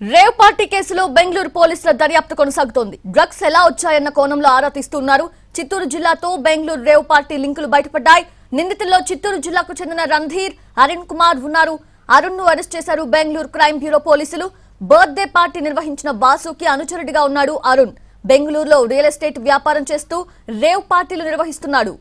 Rave party కేసులో బెంగళూరు పోలీసుల దర్యాప్తు కొనసాగుతోంది. డ్రగ్స్ ఎలా వచ్చాయన్న కోణంలో ఆరా తీస్తున్నారు. చిత్తూరు జిల్లాతో బెంగళూరు రేవ్ పార్టీ లింకులు బయటపడ్డాయి. నిందితుల్లో చిత్తూరు జిల్లాకు చెందిన రణధీర్ అరుణ్ కుమార్ ఉన్నారు. అరుణ్ను అరెస్ట్ చేశారు బెంగళూరు క్రైమ్ బ్యూరో పోలీసులు. బర్త్డే పార్టీ నిర్వహించిన బాసుకి అనుచరుడిగా ఉన్నాడు అరుణ్. బెంగళూరులో రియల్ ఎస్టేట్ వ్యాపారం చేస్తూ రేవ్ పార్టీలు నిర్వహిస్తున్నాడు.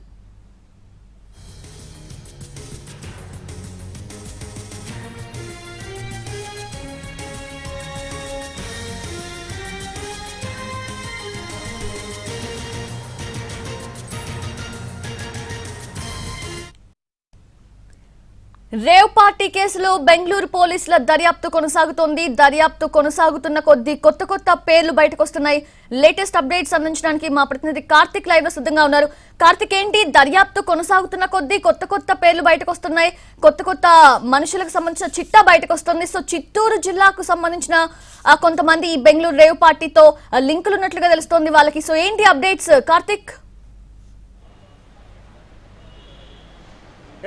రేవ్ పార్టీ కేసులో బెంగళూరు పోలీసుల దర్యాప్తు కొనసాగుతోంది. దర్యాప్తు కొనసాగుతున్న కొద్దీ కొత్త కొత్త పేర్లు బయటకు వస్తున్నాయి లేటెస్ట్ అప్డేట్స్ అందించడానికి మా ప్రతినిధి కార్తిక్ లైవ్లో సిద్ధంగా ఉన్నారు. కార్తిక్ ఏంటి? దర్యాప్తు కొనసాగుతున్న కొద్దీ కొత్త కొత్త పేర్లు బయటకు వస్తున్నాయి కొత్త కొత్త మనుషులకు సంబంధించిన చిట్టా బయటకు వస్తుంది సో చిత్తూరు జిల్లాకు సంబంధించిన కొంతమంది ఈ బెంగళూరు రేవ్ పార్టీతో లింకులు ఉన్నట్లుగా తెలుస్తోంది వాళ్ళకి. సో ఏంటి అప్డేట్స్ కార్తిక్?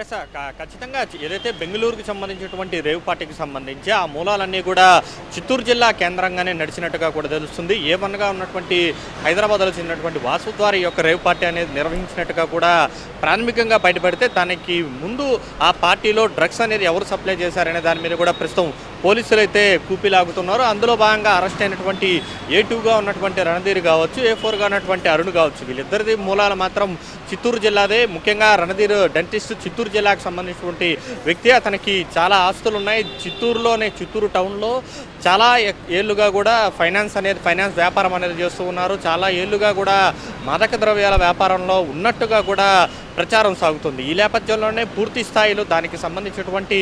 ఎస్ సార్ ఖచ్చితంగా ఏదైతే బెంగళూరుకు సంబంధించినటువంటి రేవ్ పార్టీకి సంబంధించి ఆ మూలాలన్నీ కూడా చిత్తూరు జిల్లా కేంద్రంగానే నడిచినట్టుగా కూడా తెలుస్తుంది. ఏమనగా ఉన్నటువంటి హైదరాబాద్లో చెందినటువంటి వాసు ద్వారా ఈ యొక్క రేవ్ పార్టీ అనేది నిర్వహించినట్టుగా కూడా ప్రాథమికంగా బయటపడితే దానికి ముందు ఆ పార్టీలో డ్రగ్స్ అనేది ఎవరు సప్లై చేశారనే దాని మీద కూడా ప్రస్తుతం పోలీసులు అయితే కూపిలాగుతున్నారు. అందులో భాగంగా అరెస్ట్ అయినటువంటి ఏ టూగా ఉన్నటువంటి రణధీర్ కావచ్చు ఏ ఫోర్గా ఉన్నటువంటి అరుణ్ కావచ్చు. వీళ్ళిద్దరిది మూలాలు మాత్రం చిత్తూరు జిల్లాదే. ముఖ్యంగా రణధీర్ డెంటిస్ట్ చిత్తూరు జిల్లాకు సంబంధించినటువంటి వ్యక్తి. అతనికి చాలా ఆస్తులు ఉన్నాయి చిత్తూరులోనే చిత్తూరు టౌన్లో చాలా ఏళ్ళుగా కూడా ఫైనాన్స్ అనేది ఫైనాన్స్ వ్యాపారం అనేది చేస్తూ ఉన్నారు. చాలా ఏళ్ళుగా కూడా మాదక ద్రవ్యాల వ్యాపారంలో ఉన్నట్టుగా కూడా ప్రచారం సాగుతుంది. ఈ నేపథ్యంలోనే పూర్తి స్థాయిలో దానికి సంబంధించినటువంటి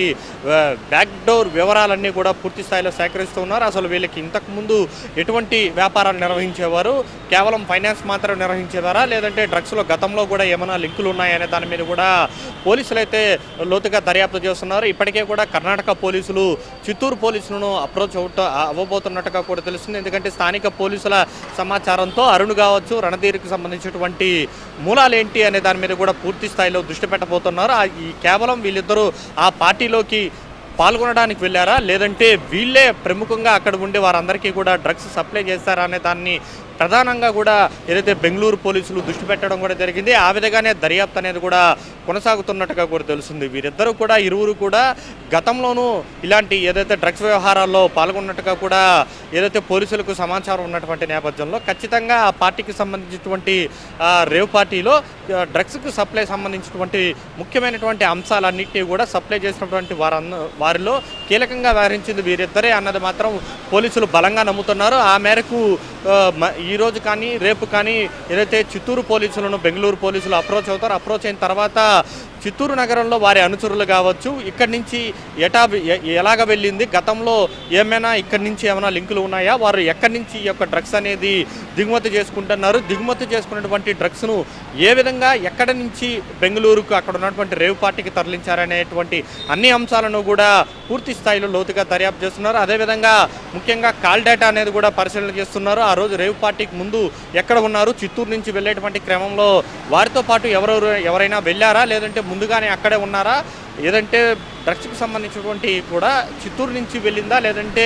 బ్యాక్డోర్ వివరాలన్నీ కూడా పూర్తి స్థాయిలో సేకరిస్తూ ఉన్నారు. అసలు వీళ్ళకి ఇంతకుముందు ఎటువంటి వ్యాపారాలు నిర్వహించేవారు? కేవలం ఫైనాన్స్ మాత్రం నిర్వహించేవారా? లేదంటే డ్రగ్స్లో గతంలో కూడా ఏమైనా లింకులు ఉన్నాయనే దాని మీద కూడా పోలీసులు అయితే లోతుగా దర్యాప్తు చేస్తున్నారు. ఇప్పటికే కూడా కర్ణాటక పోలీసులు చిత్తూరు పోలీసులను అప్రోచ్ అవుట అవ్వబోతున్నట్టుగా కూడా తెలుస్తుంది. ఎందుకంటే స్థానిక పోలీసుల సమాచారంతో అరుణ్ కావచ్చు రణధీర్కి సంబంధించినటువంటి మూలాలు ఏంటి అనే దాని మీద కూడా పూర్తి స్థాయిలో దృష్టి పెట్టబోతున్నారు. ఈ కేవలం వీళ్ళిద్దరూ ఆ పార్టీలోకి పాల్గొనడానికి వెళ్ళారా? లేదంటే వీళ్ళే ప్రముఖంగా అక్కడ ఉండే వారందరికీ కూడా డ్రగ్స్ సప్లై చేస్తారా అనే దాన్ని ప్రధానంగా కూడా ఏదైతే బెంగళూరు పోలీసులు దృష్టి పెట్టడం కూడా జరిగింది ఆ విధంగానే దర్యాప్తు అనేది కూడా కొనసాగుతున్నట్టుగా కూడా తెలుస్తుంది. వీరిద్దరూ కూడా ఇరువురు కూడా గతంలోనూ ఇలాంటి ఏదైతే డ్రగ్స్ వ్యవహారాల్లో పాల్గొన్నట్టుగా కూడా ఏదైతే పోలీసులకు సమాచారం ఉన్నటువంటి నేపథ్యంలో ఖచ్చితంగా ఆ పార్టీకి సంబంధించినటువంటి రేవ్ పార్టీలో డ్రగ్స్కు సప్లై సంబంధించినటువంటి ముఖ్యమైనటువంటి అంశాలన్నింటినీ కూడా సప్లై చేసినటువంటి వారంద వారిలో కీలకంగా వ్యవహరించింది వీరిద్దరే అన్నది మాత్రం పోలీసులు బలంగా నమ్ముతున్నారు. ఆ మేరకు ఈ ఈరోజు కానీ రేపు కానీ ఏదైతే చిత్తూరు పోలీసులను బెంగళూరు పోలీసులు అప్రోచ్ అవుతారో అప్రోచ్ అయిన తర్వాత చిత్తూరు నగరంలో వారి అనుచరులు కావచ్చు ఇక్కడి నుంచి ఎటా ఎలాగ వెళ్ళింది గతంలో ఏమైనా ఇక్కడి నుంచి ఏమైనా లింకులు ఉన్నాయా? వారు ఎక్కడి నుంచి ఈ యొక్క డ్రగ్స్ అనేది దిగుమతి చేసుకుంటున్నారు? దిగుమతి చేసుకున్నటువంటి డ్రగ్స్ను ఏ విధంగా ఎక్కడి నుంచి బెంగళూరుకు అక్కడ ఉన్నటువంటి రేవ్ పార్టీకి తరలించారనేటువంటి అన్ని అంశాలను కూడా పూర్తి స్థాయిలో లోతుగా దర్యాప్తు చేస్తున్నారు. అదేవిధంగా ముఖ్యంగా కాల్ డేటా అనేది కూడా పరిశీలన చేస్తున్నారు. ఆ రోజు రేవ్ పార్టీకి ముందు ఎక్కడ ఉన్నారు? చిత్తూరు నుంచి వెళ్ళేటువంటి క్రమంలో వారితో పాటు ఎవరెవరు ఎవరైనా వెళ్ళారా? లేదంటే ముందుగానే అక్కడే ఉన్నారా? ఏదంటే డ్రగ్స్కి సంబంధించినటువంటి కూడా చిత్తూరు నుంచి వెళ్ళిందా? లేదంటే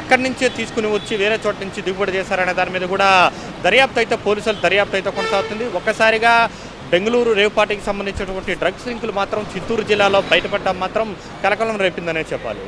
అక్కడి నుంచే తీసుకుని వచ్చి వేరే చోట నుంచి దిగుబడి చేశారనే దాని మీద కూడా దర్యాప్తు అయితే పోలీసులు దర్యాప్తు అయితే కొనసాగుతుంది. ఒక్కసారిగా బెంగళూరు రేవుపాటికి సంబంధించినటువంటి డ్రగ్స్ లింకులు మాత్రం చిత్తూరు జిల్లాలో బయటపడ్డం మాత్రం కలకలం రేపిందనే చెప్పాలి.